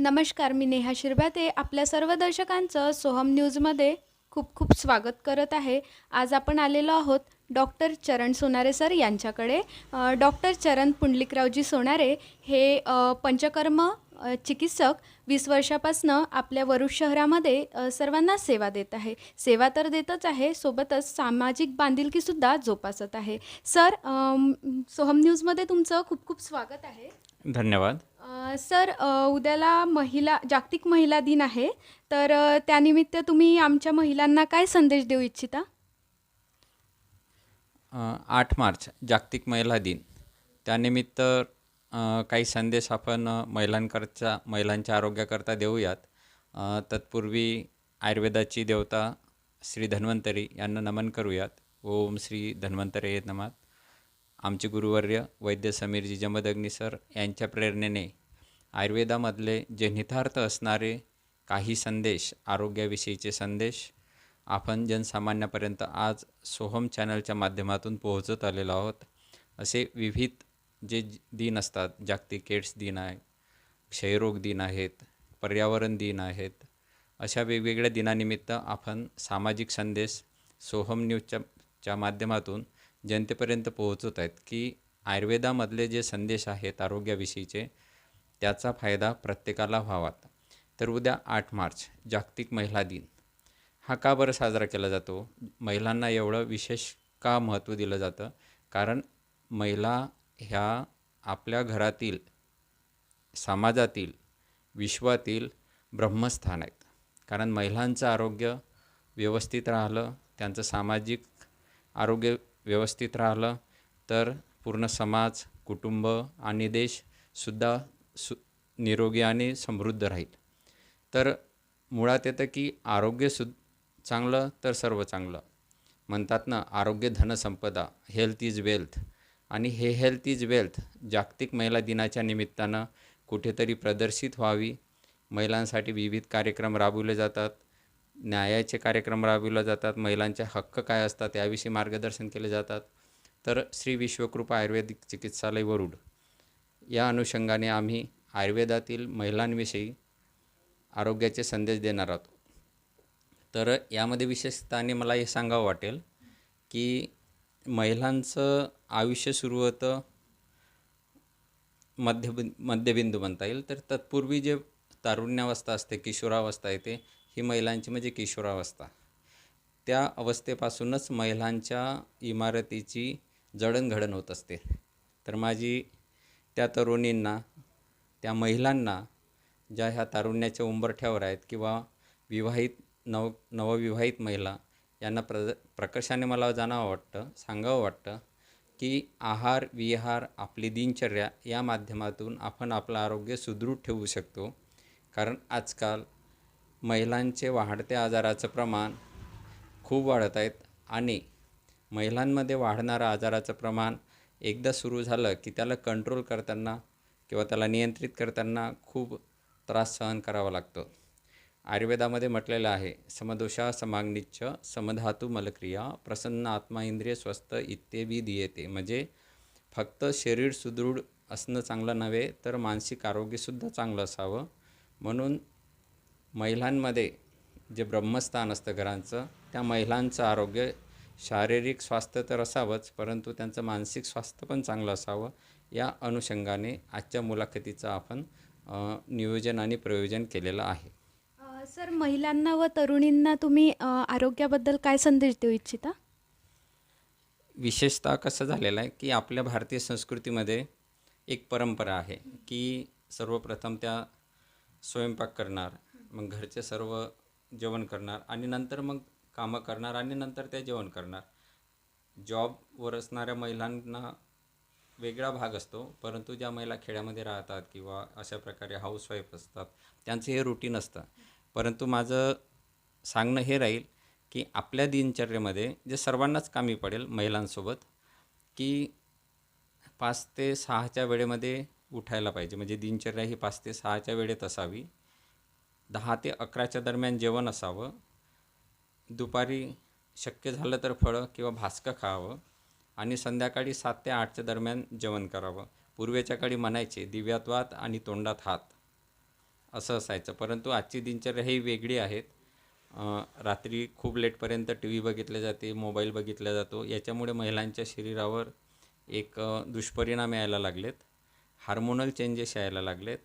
नमस्कार मी नेहा शिरभाते आपल्या सर्व दर्शकांचं सोहम न्यूजमध्ये खूप खूप स्वागत करत आहे. आज आपण आलेलो आहोत डॉक्टर चरण सोनारे सर यांच्याकडे. डॉक्टर चरण पुंडलिकरावजी सोनारे हे पंचकर्म चिकित्सक वीस वर्षापासनं आपल्या वरुड शहरामध्ये सर्वांना सेवा देत आहे. सेवा तर देतच आहे सोबतच सामाजिक बांधिलकीसुद्धा जोपासत आहे. सर सोहम न्यूजमध्ये तुमचं खूप खूप स्वागत आहे. धन्यवाद. अ, सर अ, उद्याला महिला जागतिक महिला दिन आहे. तर अ, त्यानिमित्त तुम्ही आमच्या महिलांना काय संदेश देऊ इच्छिता? अ, आठ मार्च जागतिक महिला दिन. त्यानिमित्त अ, काही संदेश आपण अ, महिलांकरच्या महिलांच्या आरोग्याकरता देऊयात. अ, तत्पूर्वी आयुर्वेदाची देवता श्री धन्वंतरी यांना नमन करूयात. ओम श्री धन्वंतरे नमात आमचे गुरुवर्य वैद्य समीरजी जमदग्नी सर यांच्या प्रेरणेने आयुर्वेदामधले जे नितार्थ असणारे काही संदेश आरोग्याविषयीचे संदेश आपण जनसामान्यापर्यंत आज सोहम चॅनलच्या माध्यमातून पोहोचत आलेलो आहोत. असे विविध जे दिन असतात जागतिक एड्स दिन आहे क्षयरोग दिन आहेत पर्यावरण दिन आहेत अशा वेगवेगळ्या दिनानिमित्त आपण सामाजिक संदेश सोहम न्यूजच्या च्या माध्यमातून जनतेपर्यंत पोहोचवत आहेत की आयुर्वेदामधले जे संदेश आहेत आरोग्याविषयीचे त्याचा फायदा प्रत्येकाला व्हावात. तर उद्या आठ मार्च जागतिक महिला दिन. हा का बरं साजरा केला जातो? महिलांना एवढं विशेष का महत्त्व दिलं जातं? कारण महिला ह्या आपल्या घरातील समाजातील विश्वातील ब्रह्मस्थान आहेत. कारण महिलांचं आरोग्य व्यवस्थित राहिलं त्यांचं सामाजिक आरोग्य व्यवस्थित राहिलं तर पूर्ण समाज कुटुंब आणि देशसुद्धा सु निरोगी आणि समृद्ध राहील. तर मुळात येतं की आरोग्य सु चांगलं तर सर्व चांगलं. म्हणतात ना आरोग्य धनसंपदा हेल्थ इज वेल्थ आणि हे हेल्थ इज वेल्थ जागतिक महिला दिनाच्या निमित्तानं कुठेतरी प्रदर्शित व्हावी. महिलांसाठी विविध कार्यक्रम राबवले जातात. न्यायाचे कार्यक्रम राबवले जातात. महिलांचे हक्क काय असतात याविषयी मार्गदर्शन केले जातात. तर श्री विश्वकृपा आयुर्वेदिक चिकित्सालय वरुड. या अनुषंगाने आम्ही आयुर्वेदातील महिलांविषयी आरोग्याचे संदेश देणार आहोत. तर यामध्ये विशेषतःने मला हे सांगावं वाटेल की महिलांचं आयुष्य सुरू होतं मध्यबिं मध्यबिंदू म्हणता येईल. तर तत्पूर्वी जे तारुण्यावस्था असते किशोरावस्था येते ही महिलांची म्हणजे किशोरावस्था. त्या अवस्थेपासूनच महिलांच्या इमारतीची जडणघडण होत असते. तर माझी त्या तरुणींना त्या महिलांना ज्या ह्या तारुण्याच्या उंबरठ्यावर आहेत किंवा विवाहित नव नवविवाहित महिला यांना प्र प्रकर्षाने मला जाणावं वाटतं सांगावं वाटतं की आहार विहार आपली दिनचर्या या माध्यमातून आपण आपलं आरोग्य सुदृढ ठेवू शकतो. कारण आजकाल महिलांचे वाढत्या आजाराचं प्रमाण खूप वाढत आहेत आणि महिलांमध्ये वाढणारं आजाराचं प्रमाण एकदा सुरू झालं की त्याला कंट्रोल करताना किंवा त्याला नियंत्रित करताना खूप त्रास सहन करावा लागतो. आयुर्वेदामध्ये म्हटलेलं आहे समदोषा समाग्निच्छ समधातू मलक्रिया प्रसन्न आत्मा इंद्रिय स्वस्थ इत्तेबी दियेते. म्हणजे फक्त शरीर सुदृढ असणं चांगलं नव्हे तर मानसिक आरोग्यसुद्धा चांगलं असावं. म्हणून महिलांमध्ये जे ब्रह्मस्थान असतं घरांचं त्या महिलांचं आरोग्य शारीरिक स्वास्थ्य तर असावंच परंतु त्यांचं मानसिक स्वास्थ्य पण चांगलं असावं. या अनुषंगाने आजच्या मुलाखतीचं आपण नियोजन आणि प्रयोजन केलेलं आहे. सर महिलांना व तरुणींना तुम्ही आरोग्याबद्दल काय संदेश देऊ इच्छिता? विशेषतः कसं झालेलं आहे की आपल्या भारतीय संस्कृतीमध्ये एक परंपरा आहे की सर्वप्रथम त्या स्वयंपाक करणार मग घरचे सर्व जेवण करणार आणि नंतर मग कामं करणार आणि नंतर त्या जेवण करणार. जॉबवर असणाऱ्या महिलांना वेगळा भाग असतो परंतु ज्या महिला खेड्यामध्ये राहतात किंवा अशा प्रकारे हाऊसवाईफ असतात त्यांचं हे रुटीन असतं. परंतु माझं सांगणं हे राहील की आपल्या दिनचर्येमध्ये जे सर्वांनाच कामी पडेल महिलांसोबत की पाच ते सहाच्या वेळेमध्ये उठायला पाहिजे. म्हणजे दिनचर्या ही पाच ते सहाच्या वेळेत असावी. दहा ते अकराच्या दरम्यान जेवण असावं. दुपारी शक्य झालं तर फळं किंवा भास्कं खावं. आणि संध्याकाळी सात ते आठच्या दरम्यान जेवण करावं. पूर्वेच्या काळी म्हणायचे दिव्यात वात आणि तोंडात हात. असं असायचं. परंतु आजची दिनचर्या ही वेगळी आहेत. रात्री खूप लेटपर्यंत टी व्ही बघितल्या जाते मोबाईल बघितला जातो. याच्यामुळे महिलांच्या शरीरावर एक दुष्परिणाम यायला लागलेत. हार्मोनल चेंजेस यायला लागलेत.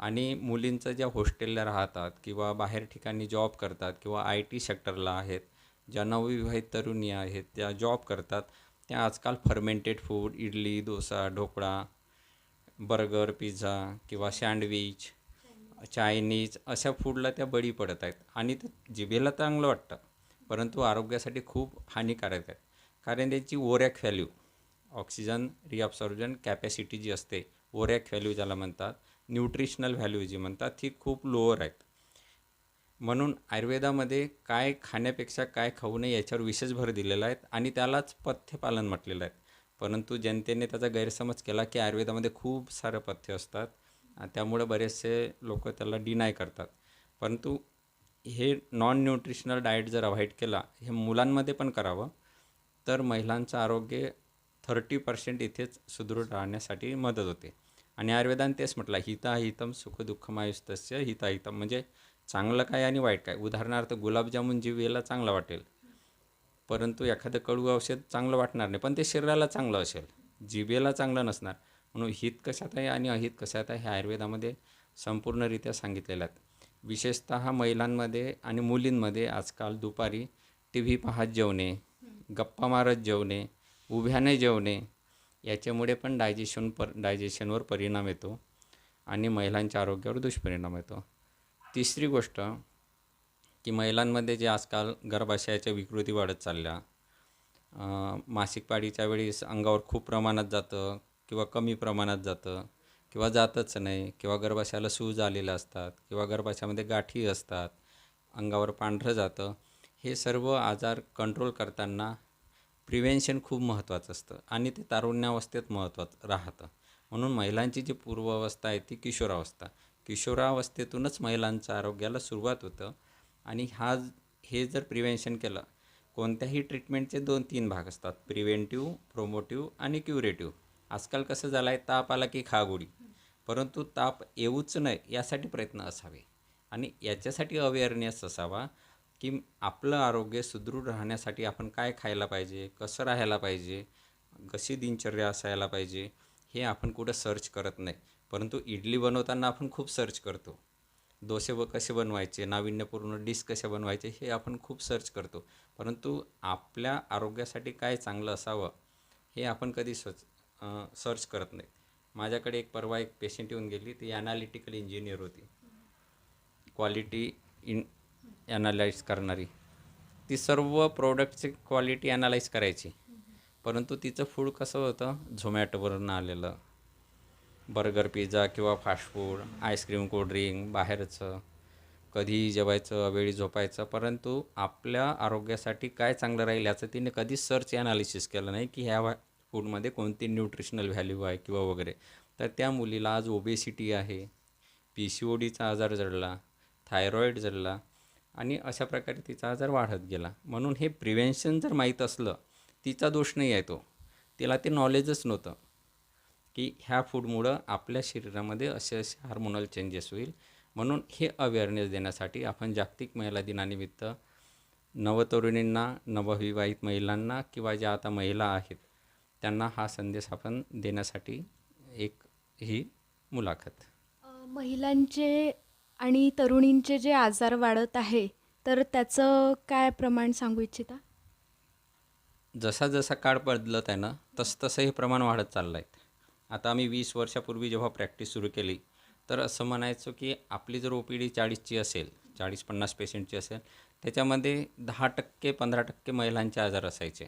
आणि मुलींचं ज्या हॉस्टेलला राहतात किंवा बाहेर ठिकाणी जॉब करतात किंवा आय टी सेक्टरला आहेत ज्या नवविवाहित तरुणी आहेत त्या जॉब करतात त्या आजकाल fermented food idli dosa dhokla burger pizza किंवा सँडविच चायनीज अशा फूडला त्या बळी पडत आहेत. आणि ते जिभेला चांगलं वाटतं परंतु आरोग्यासाठी खूप हानिकारक आहेत. कारण त्याची ORAC value oxygen reabsorption capacity जी असते ओरॅक व्हॅल्यू ज्याला म्हणतात न्यूट्रिशनल व्हॅल्यू जी म्हणतात ती खूप लोअर आहेत. म्हणून आयुर्वेदामध्ये काय खाण्यापेक्षा काय खाऊ नये याच्यावर विशेष भर दिलेला आहे आणि त्यालाच पथ्यपालन म्हटलेलं आहे. परंतु जनतेने त्याचा गैरसमज केला की आयुर्वेदामध्ये खूप सारं पथ्य असतात आणि त्यामुळे बरेचसे लोक त्याला डिनाय करतात. परंतु हे नॉन न्यूट्रिशनल डाएट जर अवॉइड केला हे मुलांमध्ये पण करावं तर महिलांचं आरोग्य थर्टी पर्सेंट इथेच सुदृढ राहण्यासाठी मदत होते. आणि आयुर्वेदाने तेच म्हटलं हिता हितम सुखदुःखमायुस्तस्य हिता हितम म्हणजे चांगलं काय आणि वाईट काय? उदाहरणार्थ गुलाबजामुन जिभेला चांगलं वाटेल परंतु एखादं कडू औषध चांगलं वाटणार नाही पण ते शरीराला चांगलं असेल जिभेला चांगलं नसणार. म्हणून हित कशात आहे आणि अहित कशात आहे हे आयुर्वेदामध्ये संपूर्णरित्या सांगितलेलं आहेत विशेषतः महिलांमध्ये आणि मुलींमध्ये आजकाल दुपारी टी व्ही पाहत जेवणे गप्पा मारत जेवणे उभ्याने जेवणे याच्यामुळे पण डायजेशन पर डायजेशनवर परिणाम येतो आणि महिलांच्या आरोग्यावर दुष्परिणाम येतो. तिसरी गोष्ट की महिलांमध्ये जे आजकाल गर्भाशयाच्या विकृती वाढत चालल्या. मासिक पाळीच्या वेळेस अंगावर खूप प्रमाणात जातं किंवा कमी प्रमाणात जातं किंवा जातच नाही किंवा गर्भाशयाला सूज आलेल्या असतात किंवा गर्भाशयामध्ये गाठी असतात अंगावर पांढरं जातं. हे सर्व आजार कंट्रोल करताना प्रिव्हेन्शन खूप महत्त्वाचं असतं आणि ते तारुण्यावस्थेत महत्त्वाचं राहतं. म्हणून महिलांची जी पूर्वावस्था आहे ती किशोरावस्था. किशोरावस्थेतूनच महिलांचं आरोग्याला सुरुवात होतं. आणि हा हे जर प्रिव्हेन्शन केलं कोणत्याही ट्रीटमेंटचे दोन तीन भाग असतात. प्रिव्हेंटिव्ह प्रोमोटिव्ह आणि क्युरेटिव्ह आजकाल कसं झालं आहे ताप आला की खागोडी. परंतु ताप येऊच नये यासाठी प्रयत्न असावे. आणि याच्यासाठी अवेअरनेस असावा की आपलं आरोग्य सुदृढ राहण्यासाठी आपण काय खायला पाहिजे कसं राहायला पाहिजे कशी दिनचर्या असायला पाहिजे हे आपण कुठं सर्च करत नाही. परंतु इडली बनवताना आपण खूप सर्च करतो. डोसे व कसे बनवायचे नाविन्यपूर्ण डिश कसे बनवायचे हे आपण खूप सर्च करतो. परंतु आपल्या आरोग्यासाठी काय चांगलं असावं हे आपण कधी सर्च सर्च करत नाही. माझ्याकडे एक परवा एक पेशंट येऊन गेली ती ॲनालिटिकल इंजिनियर होती. क्वालिटी इन ॲनालाइज करणारी. ती सर्व प्रोडक्टची क्वालिटी ॲनालाइज करायची. परंतु तिचं फूड कसं होतं झोमॅटोवरून आलेलं. बर्गर पिझ्झा किंवा fast food ice cream cold drink बाहेरचं कधीही जेवायचं वेळी झोपायचं परंतु आपल्या आरोग्यासाठी काय चांगलं राहील याचं तिने कधीच सर्च ॲनालिसिस केलं नाही की ह्या फूडमध्ये कोणती न्यूट्रिशनल व्हॅल्यू आहे किंवा वगैरे. तर त्या मुलीला आज ओबेसिटी आहे पी सी ओ डीचा आजार जडला थायरॉईड जडला आणि अशा प्रकारे तिचा आजार वाढत गेला. म्हणून हे प्रिव्हेन्शन जर माहीत असलं तिचा दोष नाही आहे तो. तिला ते नॉलेजच नव्हतं. की ह्या फूडमुळं आपल्या शरीरामध्ये असे असे हार्मोनल चेंजेस होईल. म्हणून हे अवेअरनेस देण्यासाठी आपण जागतिक महिला दिनानिमित्त नवतरुणींना नवविवाहित महिलांना किंवा ज्या आता महिला आहेत त्यांना हा संदेश आपण देण्यासाठी एक ही मुलाखत. महिलांचे आणि तरुणींचे जे आजार वाढत आहे तर त्याचं काय प्रमाण सांगू इच्छिता? जसा जसा काळ बदलत आहे ना तसं तसं हे प्रमाण वाढत चाललं आहे आता आम्ही वीस वर्षापूर्वी जेव्हा प्रॅक्टिस सुरू केली तर असं म्हणायचो की आपली जर ओ पी डी चाळीसची असेल चाळीस पन्नास पेशंटची असेल त्याच्यामध्ये दहा टक्के पंधरा टक्के महिलांचे आजार असायचे.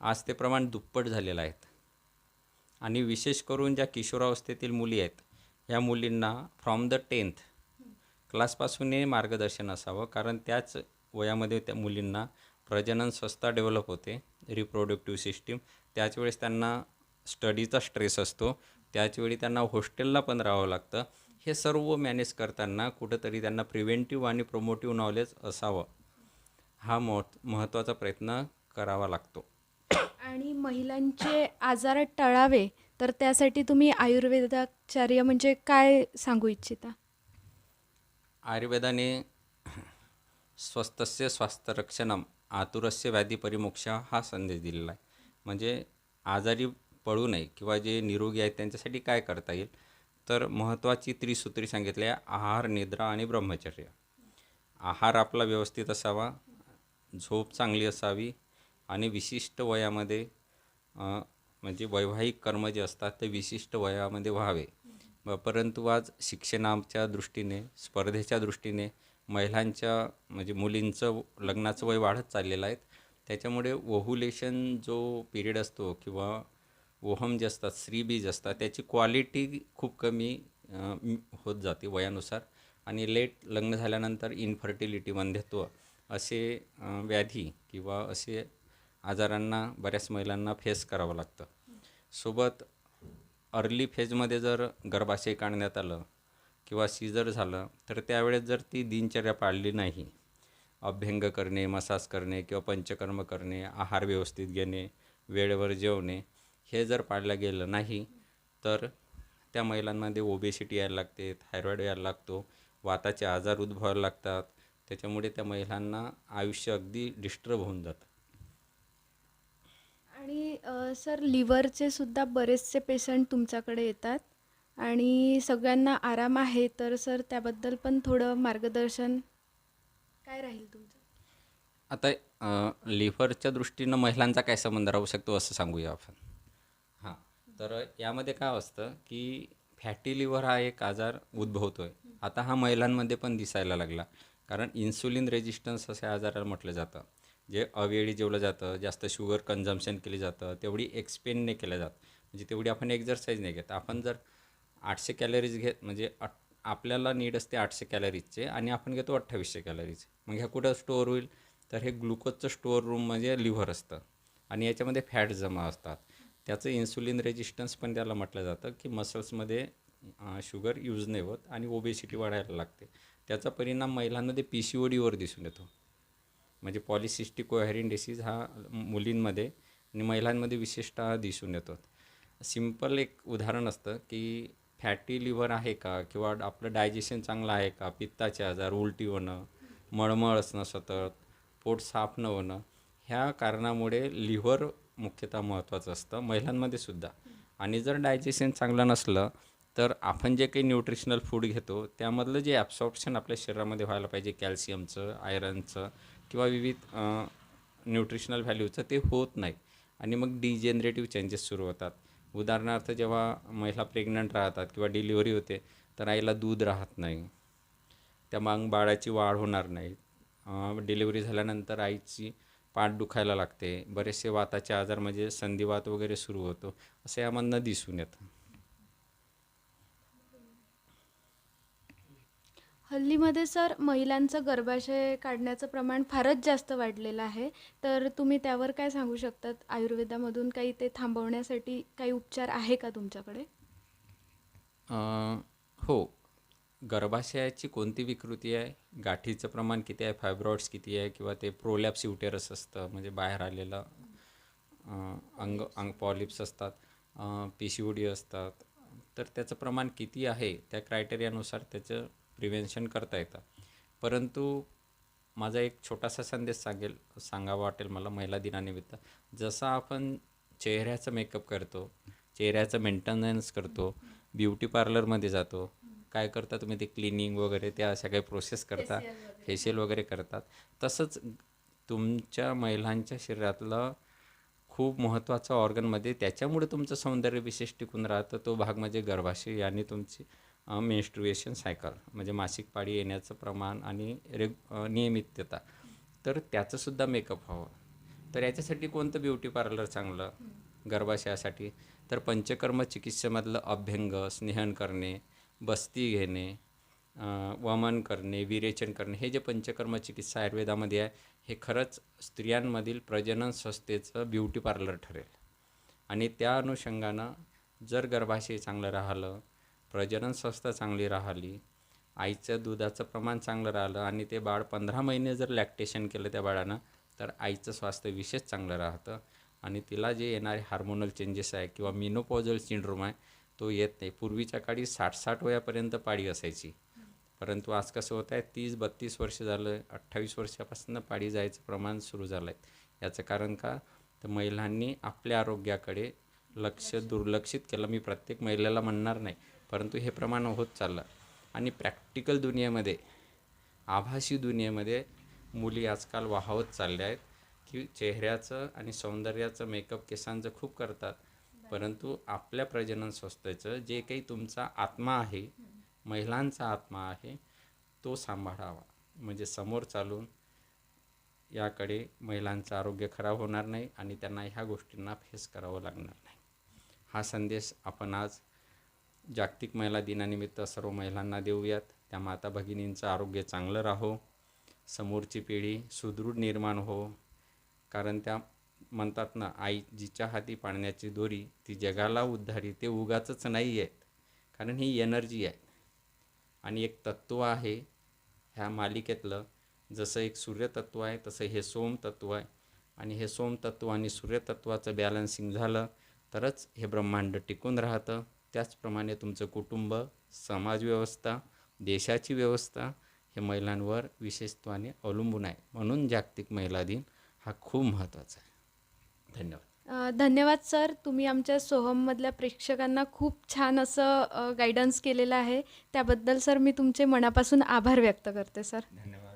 आज ते प्रमाण दुप्पट झालेलं आहेत आणि विशेष करून ज्या किशोरावस्थेतील मुली आहेत ह्या मुलींना फ्रॉम द टेन्थ क्लासपासूनही मार्गदर्शन असावं कारण त्याच वयामध्ये त्या मुलींना प्रजनन संस्था डेव्हलप होते रिप्रोडक्टिव्ह सिस्टीम त्याच वेळेस त्यांना स्टडीचा स्ट्रेस असतो. त्याचवेळी त्यांना हॉस्टेलला पण राहावं लागतं. हे सर्व मॅनेज करताना कुठंतरी त्यांना प्रिव्हेंटिव्ह आणि प्रोमोटिव्ह नॉलेज असावं. हा मोठ महत्त्वाचा प्रयत्न करावा लागतो. आणि महिलांचे आजार टळावे तर त्यासाठी तुम्ही आयुर्वेदाचार्य म्हणजे काय सांगू इच्छिता? आयुर्वेदाने स्वस्तस्य स्वास्थ्यरक्षणम आतुरस्य व्याधीपरिमोक्ष हा संदेश दिलेला आहे. म्हणजे आजारी पळू नये किंवा जे निरोगी आहेत त्यांच्यासाठी काय करता येईल? तर महत्त्वाची त्रिसूत्री सांगितली आहे आहार निद्रा आणि ब्रह्मचर्य. आहार आपला व्यवस्थित असावा झोप चांगली असावी आणि विशिष्ट वयामध्ये म्हणजे वैवाहिक कर्म जे असतात ते विशिष्ट वयामध्ये व्हावे. परंतु आज शिक्षणाच्या दृष्टीने स्पर्धेच्या दृष्टीने महिलांच्या म्हणजे मुलींचं लग्नाचं वय वाढत चाललेलं आहे. त्याच्यामुळे ओहुलेशन जो पिरियड असतो किंवा ओहम जे असतात स्त्रीबीज असतात त्याची क्वालिटी खूप कमी होत जाते वयानुसार. आणि लेट लग्न झाल्यानंतर इन्फर्टिलिटी वंध्यत्व असे व्याधी किंवा असे आजारांना बऱ्याच महिलांना फेस करावं लागतं. सोबत अर्ली फेजमध्ये जर गर्भाशय काढण्यात आलं किंवा सीझर झालं तर त्यावेळेस जर ती दिनचर्या पाळली नाही अभ्यंग करणे मसाज करणे किंवा पंचकर्म करणे आहार व्यवस्थित घेणे वेळेवर जेवणे हे जर पाळलं गेलं नाही तर त्या महिलांमध्ये ओबेसिटी यायला लागते थायरॉईड यायला लागतो वाताचे आजार उद्भवायला लागतात. त्याच्यामुळे त्या महिलांना आयुष्य अगदी डिस्टर्ब होऊन जातं. आणि सर लिव्हरचे सुद्धा बरेचसे पेशंट तुमच्याकडे येतात आणि सगळ्यांना आराम आहे तर सर त्याबद्दल पण थोडं मार्गदर्शन काय राहील तुमचं? आता लिव्हरच्या दृष्टीनं महिलांचा काय संबंध राहू शकतो असं सांगूया आपण. तर यामध्ये काय असतं की फॅटी लिव्हर हा एक आजार उद्भवतो आहे आता हा महिलांमध्ये पण दिसायला लागला. कारण इन्सुलिन रेजिस्टन्स असे आजाराला म्हटलं जातं. जे अवेळी जेवलं जातं जास्त शुगर कन्झम्पशन केली जातं तेवढी एक्सपेन नाही केलं जात. म्हणजे तेवढी आपण एक्झरसाईज नाही घेत. आपण जर आठशे कॅलरीज घेत म्हणजे आपल्याला नीड असते आठशे कॅलरीजचे आणि आपण घेतो अठ्ठावीसशे कॅलरीज मग ह्या कुठं स्टोअर होईल? तर हे ग्लुकोजचं स्टोअर रूम म्हणजे लिव्हर असतं. आणि याच्यामध्ये फॅट जमा असतात. त्याचं इन्सुलिन रेजिस्टन्स पण त्याला म्हटलं जातं की मसल्समध्ये शुगर यूज नाही होत आणि ओबेसिटी वाढायला लागते. त्याचा परिणाम महिलांमध्ये पी सी ओ डीवर दिसून येतो. म्हणजे पॉलिसिस्टिक कोहॅरिन डिसीज हा मुलींमध्ये आणि महिलांमध्ये विशेषतः दिसून येतो. सिंपल एक उदाहरण असतं की फॅटी लिव्हर आहे का किंवा आपलं डायजेशन चांगलं आहे का? पित्ताचे आजार उलटी होणं मळमळ असणं सतत पोट साफ न होणं ह्या कारणामुळे लिव्हर मुख्यतः महत्त्वाचं असतं महिलांमध्ये सुद्धा. आणि जर डायजेशन चांगलं नसलं तर आपण जे काही न्यूट्रिशनल फूड घेतो त्यामधलं जे ॲब्सॉर्प्शन आपल्या शरीरामध्ये व्हायला पाहिजे कॅल्शियमचं आयरनचं किंवा विविध न्यूट्रिशनल व्हॅल्यूचं ते होत नाही. आणि मग डिजेनरेटिव्ह चेंजेस सुरू होतात. उदाहरणार्थ जेव्हा महिला प्रेग्नंट राहतात किंवा डिलिव्हरी होते तर आईला दूध राहत नाही. त्या मग बाळाची वाढ होणार नाही. डिलिव्हरी झाल्यानंतर आईची पाठ दुखायला लागते. बरेचसे वाताचे आजार म्हणजे संधिवात वगैरे सुरू होतो. असं यामधनं दिसून येतं. हल्लीमध्ये सर महिलांचं गर्भाशय काढण्याचं प्रमाण फारच जास्त वाढलेलं आहे. तर तुम्ही त्यावर काय सांगू शकतात? आयुर्वेदामधून काही ते थांबवण्यासाठी काही उपचार आहे का तुमच्याकडे? हो. गर्भाशयाची कोणती विकृती आहे? गाठीचं प्रमाण किती आहे? फायब्रॉइड्स किती आहे? किंवा ते प्रोलॅप्स युटेरस असतं म्हणजे बाहेर आलेलं अंग अंग पॉलिप्स असतात पी सी ओ डी असतात. तर त्याचं प्रमाण किती आहे? त्या क्रायटेरियानुसार त्याचं प्रिव्हेन्शन करता येतं. परंतु माझा एक छोटासा संदेश सांगेल सांगावा वाटेल मला महिला दिनानिमित्त. जसं आपण चेहऱ्याचं मेकअप करतो चेहऱ्याचं मेंटेनन्स करतो ब्युटी पार्लरमध्ये जातो काय करता तुम्ही? ते क्लिनिंग वगैरे त्या अशा काही प्रोसेस करता? फेशियल वगैरे करतात. तसंच तुमच्या महिलांच्या शरीरातलं खूप महत्त्वाचा ऑर्गनमध्ये त्याच्यामुळे तुमचं सौंदर्य विशेष टिकून राहतं. तो भाग म्हणजे गर्भाशय आणि तुमची मेन्स्ट्रुएशन सायकल म्हणजे मासिक पाळी येण्याचं प्रमाण आणि रेग नियमितता. तर त्याचंसुद्धा मेकअप हवं. तर याच्यासाठी कोणतं ब्युटी पार्लर चांगलं? गर्भाशयासाठी. तर पंचकर्म चिकित्सेमधलं अभ्यंग स्नेहन करणे बस्ती घेणे वमन करणे विरेचन करणे हे जे पंचकर्म चिकित्सा आयुर्वेदामध्ये आहे हे खरंच स्त्रियांमधील प्रजनन संस्थेचं ब्युटी पार्लर ठरेल. आणि त्या अनुषंगानं जर गर्भाशय चांगलं राहिलं प्रजनन संस्था चांगली राहिली आईचं दुधाचं प्रमाण चांगलं राहिलं आणि ते बाळ पंधरा महिने जर लॅक्टेशन केलं त्या बाळानं तर आईचं स्वास्थ्य विशेष चांगलं राहतं. आणि तिला जे येणारे हार्मोनल चेंजेस आहे किंवा मिनोपॉझल सिंड्रोम आहे तो येत नाही. पूर्वीच्या काळी साठ साठ वयापर्यंत पाळी असायची. परंतु आज कसं होत आहे तीस बत्तीस वर्ष झालं अठ्ठावीस वर्षापासून पाळी जायचं प्रमाण सुरू झालं आहे याचं कारण का? तर महिलांनी आपल्या आरोग्याकडे लक्ष. दुर्लक्षित केलं. मी प्रत्येक महिलेला म्हणणार नाही परंतु हे प्रमाण होत चाललं. आणि प्रॅक्टिकल दुनियेमध्ये आभासी दुनियेमध्ये मुली आजकाल वाहवत चालल्या आहेत की चेहऱ्याचं आणि सौंदर्याचं मेकअप केसांचं खूप करतात. परंतु आपल्या प्रजनन संस्थेचं जे काही तुमचा आत्मा आहे महिलांचा आत्मा आहे तो सांभाळावा. म्हणजे समोर चालून याकडे महिलांचं आरोग्य खराब होणार नाही आणि त्यांना ह्या गोष्टींना फेस करावं लागणार नाही. हा संदेश आपण आज जागतिक महिला दिनानिमित्त सर्व महिलांना देऊयात. त्या माता भगिनींचं आरोग्य चांगलं राहो. समोरची पिढी सुदृढ निर्माण हो. कारण त्या म्हणतात ना आई जिच्या हाती पाळण्याची दोरी ती जगाला उद्धारी ते उगाचंच नाही आहेत कारण ही एनर्जी आहे. आणि एक तत्त्व आहे ह्या मालिकेतलं जसं एक सूर्यतत्व आहे तसं हे सोमतत्व आहे. आणि हे सोमतत्व आणि सूर्यतत्वाचं बॅलन्सिंग झालं तरच हे ब्रह्मांड टिकून राहतं. त्याचप्रमाणे तुमचं कुटुंब समाजव्यवस्था देशाची व्यवस्था हे महिलांवर विशेषत्वाने अवलंबून आहे. म्हणून जागतिक महिला दिन हा खूप महत्त्वाचा आहे. धन्यवाद. धन्यवाद सर. तुम्ही आमच्या सोहममधल्या प्रेक्षकांना खूप छान असं गायडन्स केलेलं आहे. त्याबद्दल सर मी तुमचे मनापासून आभार व्यक्त करते सर. धन्यवाद.